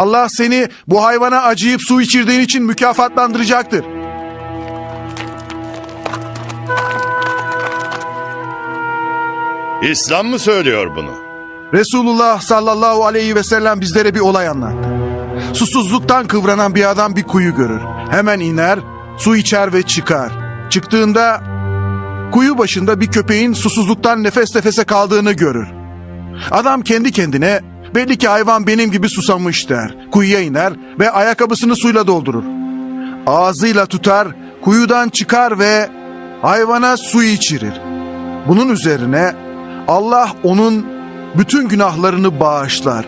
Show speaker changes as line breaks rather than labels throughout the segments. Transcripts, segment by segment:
Allah seni bu hayvana acıyıp su içirdiğin için mükafatlandıracaktır.
İslam mı söylüyor bunu?
Resulullah sallallahu aleyhi ve sellem bizlere bir olay anlattı. Susuzluktan kıvranan bir adam bir kuyu görür. Hemen iner, su içer ve çıkar. Çıktığında kuyu başında bir köpeğin susuzluktan nefes nefese kaldığını görür. Adam kendi kendine belli ki hayvan benim gibi susamış der. Kuyuya iner ve ayakkabısını suyla doldurur. Ağzıyla tutar, kuyudan çıkar ve hayvana su içirir. Bunun üzerine Allah onun bütün günahlarını bağışlar.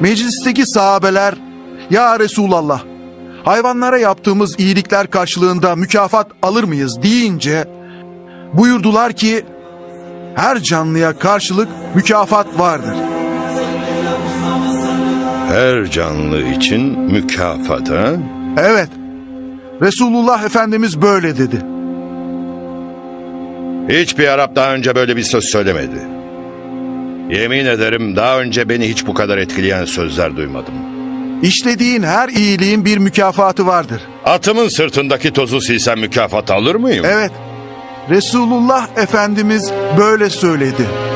Meclisteki sahabeler, Ya Resulallah, hayvanlara yaptığımız iyilikler karşılığında mükafat alır mıyız deyince, buyurdular ki, her canlıya karşılık mükafat vardır.
Her canlı için mükafat ha?
Evet, Resulullah Efendimiz böyle dedi.
Hiçbir Arap daha önce böyle bir söz söylemedi. Yemin ederim daha önce beni hiç bu kadar etkileyen sözler duymadım.
İşlediğin her iyiliğin bir mükafatı vardır.
Atımın sırtındaki tozu silsem mükafat alır mıyım?
Evet, Resulullah Efendimiz böyle söyledi.